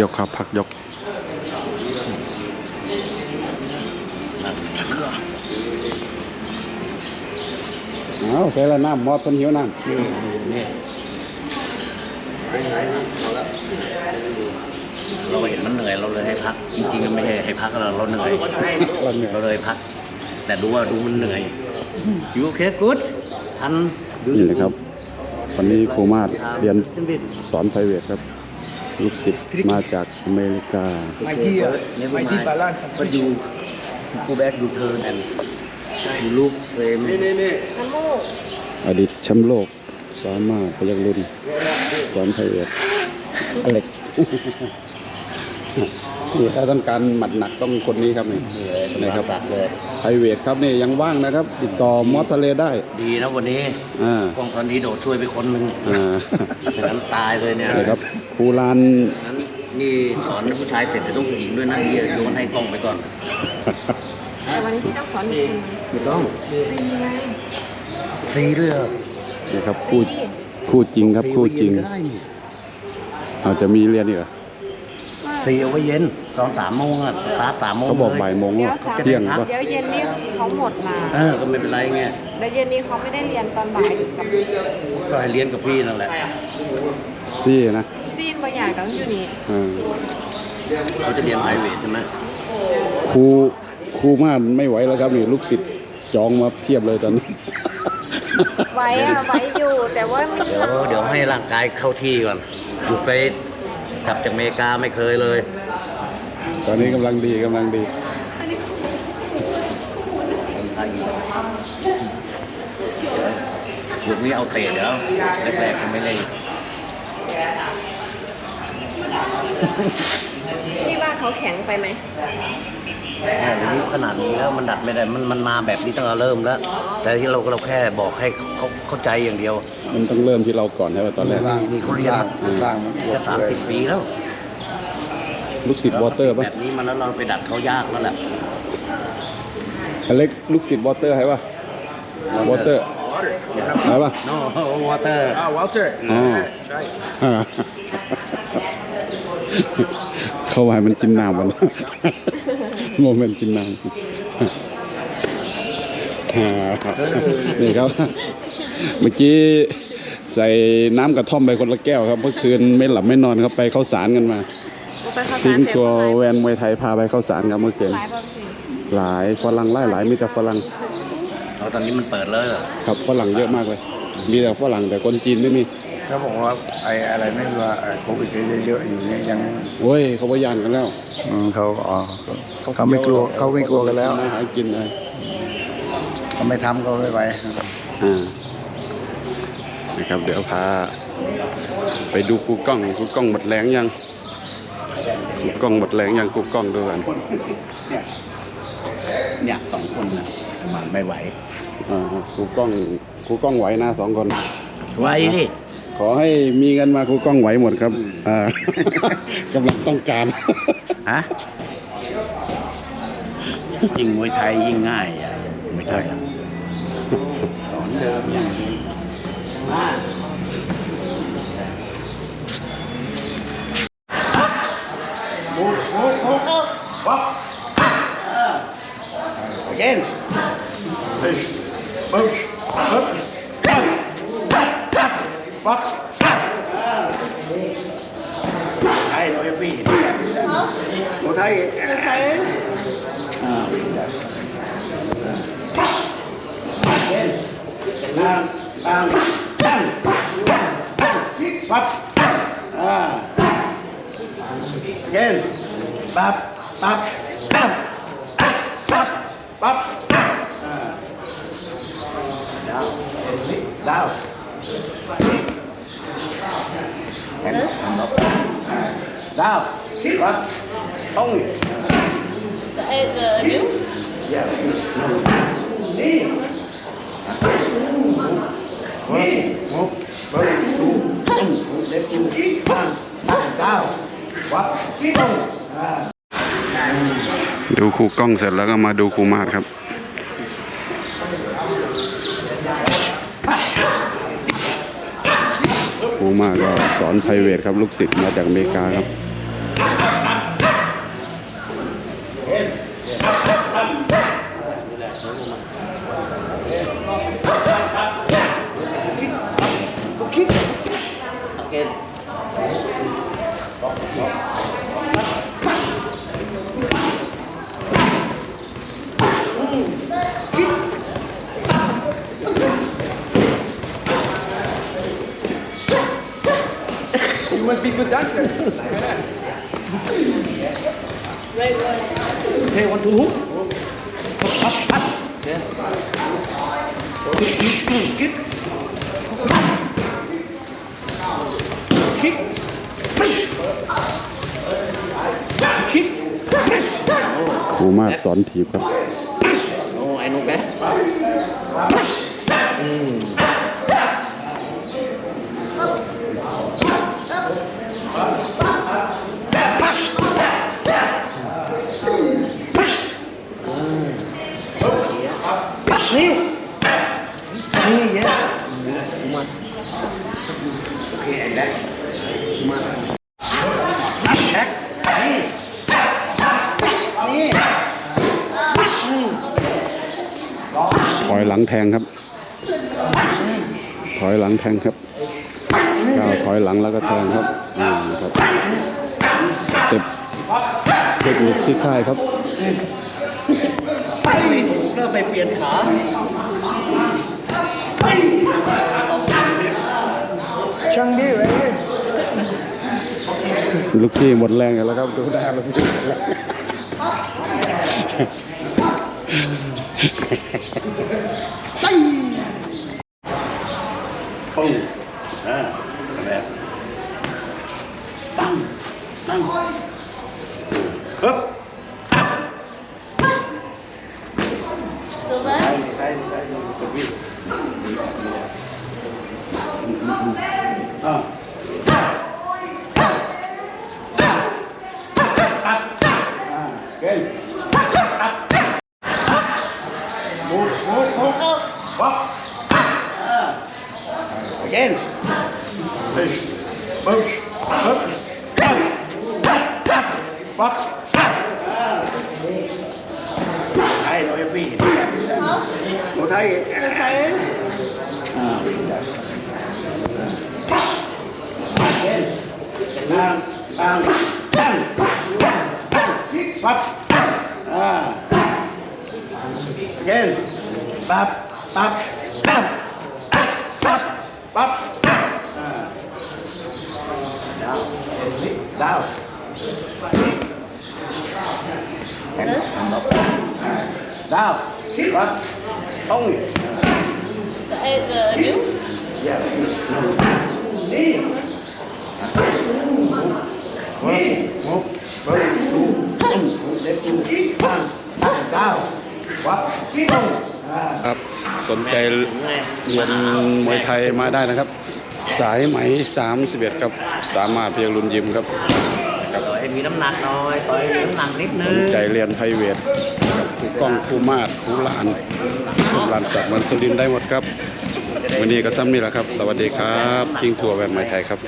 ยกครับพักยกเอาใส่ละน้ำมอดคนหิวน้ำนี่นี่เราเห็นมันเหนื่อยเราเลยให้พัก จริงๆก็ไม่ใช่ให้พักเราเราเหนื่อยเราเหนื่อยเราเลยพัก แต่ดูว่าดูมันเหนื่อยอยู่โอเคกู๊ดทันนี่นะครับ วันนี้ครูมาศเรียนสอนไพรเวทครับ ลูกศิษย์มาจากอเมริกา My dear, my dear balance and ก็ switch. ดูกูแบ็กดูเทิร์นแอนดูลูกเฟรมน้ำมูกอดีตแชมป์โลก สามารถพยักรุ่นสอนไพรเวทอเล็ก นี่ถ้าต้องการหมัดหนักต้องคนนี้ครับนี่เลยนะครับสักเลยไพรเวทครับนี่ยังว่างนะครับ ติดต่อมอสทะเลได้ดีนะวันนี้อ่ากองตอนนี้โดดช่วยไปคนหนึ่งอ่าไม่งั้นตายเลยเนี่ยนะครับครูลานนั้นนี่สอนผู้ชายเสร็จจะต้องผู้หญิงด้วยนะดีโยนให้กล้องไปก่อนแต่วันนี้พี่ต้องสอนอีกคนนึงไม่ต้องซีไงฟรีด้วยเหรอนี่ครับคู่คู่จริงครับคู่จริงฟไว้เย็นก็ได้นี่อาจจะมีเรียนอีกเหรอฟ รีเอาไว้เย็น ตอนสามโมงอะสตาร์ทสามโมงเขาบอกลบ่ายโมงเดี๋ยวว่าสามเที่ยงป่ะเดี๋ยวเย็นนี้เขาหมดมาเออก็ไม่เป็นไรไงเดี๋ยวเย็นนี้เขาไม่ได้เรียนตอนบ่ายกับก็ให้เรียนกับพี่นั่นแหละซี่นะซีนบางอย่างก็อยู่นี่อ่าเขาจะเรียนไพรเวทใช่ไหมครูครูมาศไม่ไหวแล้วครับนี่ลูกศิษย์จองมาเพียบเลยตอนนี้ ไว้อะไว้อยู่แต่ว่ามีเดี๋ยวเดี๋ยวให้ร่างกายเข้าที่ก่อนหยุดไป กลับจากอเมริกาไม่เคยเลย ตอนนี้กำลังดีกำลังดีคนไทยยุคนี้เอาเตะเดี๋ยวแรกๆเขาไม่ได้พี่ว่าเขาแข็งไปไหม แค่อายุขนาดนี้แล้วมันดัดไม่ได้มันมันมาแบบนี้ตั้งแต่เริ่มแล้ว แต่ที่เราเราแค่บอกให้เขาเข้าใจอย่างเดียวมันต้องเริ่มที่เราก่อนใช่ไหมตอนแรกนี่เขาเรียนร่างมันบวจะกสามเลยสิบปีแล้วลูกศิษย์วอเตอร์ป่ะแบบนี้มาแล้วเราไปดัดเขายากแล้วแหละอเล็กลูกศิษย์วอเตอร์ใช่ป่ะวอเตอร์ใช่ป่ะโน้วอเตอร์ Ah, Walter. อ๋อ That's right. อ่าเข้าไปมันกินน้ำมัน โมเมนต์กินน้ำอ่านี่ครับ เมื่อกี้ใส่น้ำกระท่อมไปคนละแก้วครับเมื่อคืนไม่หลับไม่นอนครับไปเข้าสารกันมากูไปเข้าทิ้งสารเสร็จตัวหลายแวนมวยไทยพาไปเข้าสารครับเมื่อคืนหลายบางทีหลายฝรั่งหลายหลายมีแต่ฝรั่งเราตอนนี้มันเปิดเลยเหรอครับฝรั่งเยอะมากเลย มีแต่ฝรั่งแต่คนจีนไม่มี เขาบอกว่าไอ้อะไรไม่รู้ว่าไอ้โควิดเยอะๆอยู่เนี่ยยังโอ้ยเขาพยานกันแล้วอืมเขาอ๋อเขาไม่กลัวเขาไม่กลัวกันแล้วมาหากินเลยเขาไม่ทำก็ไม่ไปอ่านะครับเดี๋ยวพาไปดูครูกล้องครูกล้องหมดแรงยังครูกล้องหมดแรงยังครูกล้องดูกันเนี่ยสองคนนะมันไม่ไหวอ่าครูกล้องครูกล้องไหวนะสองคนไหวดิ ขอให้มีเงินมาครูกล้องไหวหมดครับอ่ากำลังต้องการ ฮะยิ่งมวยไทยยิ่งง่ายอะมวยไทยอะสอนเดิมอย่างนี้มาเย็นไทยเราเอฟวี่โอ้ไทยใช้อ่าเย็นนั่งนั่งนั่งปั๊บอ่าเย็ นปั๊บปั๊บปั๊บปั๊บปั๊บอ่าดาวดาวเห็นดา วปั๊บตรงเอเจอนิ้ว Yeah. Knee. Move. Move. Move. Left two. One. Down. Up. Down. ดูครูกล้องเสร็จแล้วก็มาดูครูมาศครับ มากๆก็สอนไพรเวทครับลูกศิษย์มาจากอเมริกาครับโอเค must be good dancer. Okay, one, two, hook. Up, up, up. Yeah. Kick, kick. Kick. Kick. ครูมาศสอนถีบครับ Oh, I know that. นี่นี่เยอะมาโอเคแอนได้มาแท็กนี่นี่ ถอยหลังแทงครับ ถอยหลังแทงครับก้าวถอยหลังแล้วก็แทงครับอืมครับสเต็ปเทคนิคที่ค่ายครับไม่ถูกก็ไปเปลี่ยนขาช่างดีเลยลูกพี่หมดแรงกันแล้วครับดูได้ลูกพี่หมดแรงปึ้งอ่าแบบตั้งตั้งฮึบ super ใช่ใช่กด วิ่งอ่าตัดอ่าเก่งตัดมูฟมูฟมูฟวับอ่า again push push push down วับอ่าไทยเราเอฟวีโอ้ไทยเราใช้ตั้งตั้งตั้งปั๊บอ่า again ปั๊บปั๊บปั๊บปั๊ บปั๊บอ่าดาวดาวแขนแขน ลบดาวปั๊บตรงไอ้เออนิ้ว Yeah. นี่นี่มุกเบิร์ดดูเด็กดูตั้งตั้งเก้าวับกิ้งอ่าครับสนใจเรียนมวยไทยมาได้นะครับ สายไหม 31ครับสามารถเพียงรุนยิมครับครับต่อยมีน้ำหนักหน่อยต่อยมีน้ำหนักนิดนึสงนใจเรียนไทยเวทกับครูกล้องครูมาศครูลานครูลานศักดิ์มันสุรินทร์ได้หมดครับ วันนี้ก็ซ้ำนี่แหละครับ สวัสดีครับคิงทัวร์แบบใหม่ไทยครับ